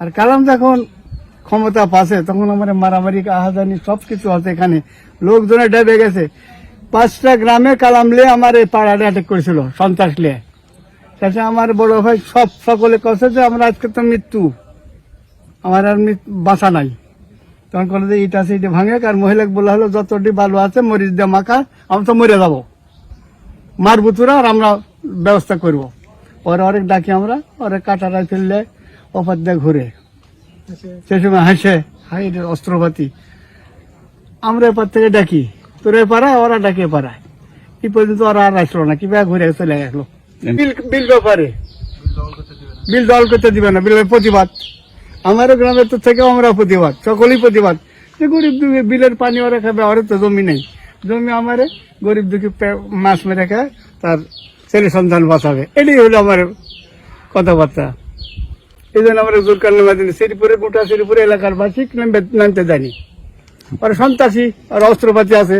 আর কালাম যখন ক্ষমতা পাশে তখন আমার মারামারি, আহাজানি সব কিছু আছে এখানে। লোকজনে ডেবে গেছে। পাঁচটা গ্রামে কালামলে আমার এই পাড়াটা অ্যাটাক করেছিল, সন্ত্রাস লিয়ে শেষে আমার বড় ভাই সব সকলে কছে যে আমরা আজকে তো মৃত্যু। আমার আর বাঁচা নাই। তখন বলে যে ইটা সিটে ভাঙে, আর মহিলাকে বলা হলো, যতটি বালু আছে, মরিচ দিয়ে মাখা, আমরা তো মরে যাব। মারবো তোরা, আর আমরা ব্যবস্থা করব। ওরা অনেক ডাকি আমরা ওরা কাটারায় ফেললে অপার দিয়ে ঘুরে সে সময় হাসে হাই অস্ত্রপাতি। আমরা এপার থেকে ডাকি তোর পাড়ায় ওরা ডাকে পাড়ায়। কি পর্যন্ত ওরা আর আসলো না কীভাবে ঘুরে চলে গেলো। বিল বিল ব্যাপারে বিল দল করতে দিবে না বিলের প্রতিবাদ। আমারও গ্রামের তো থেকে আমরা প্রতিবাদ সকলেই প্রতিবাদ। যে গরিব দুঃখী বিলের পানি ওরা খাবে ওরা তো জমি নেই। জমি আমারে গরিব দুঃখী মাছ মেরে খায় তার ছেলে সন্তান বাঁচাবে। এটাই হলো আমার কথাবার্তা। এই জন্য আমরা জোরকার নামাদিন শ্রীপুরে, গোটা শ্রীপুরে এলাকার বাসী নামতে জানি। ওরা সন্ত্রাসী আর অস্ত্রপাতি আছে।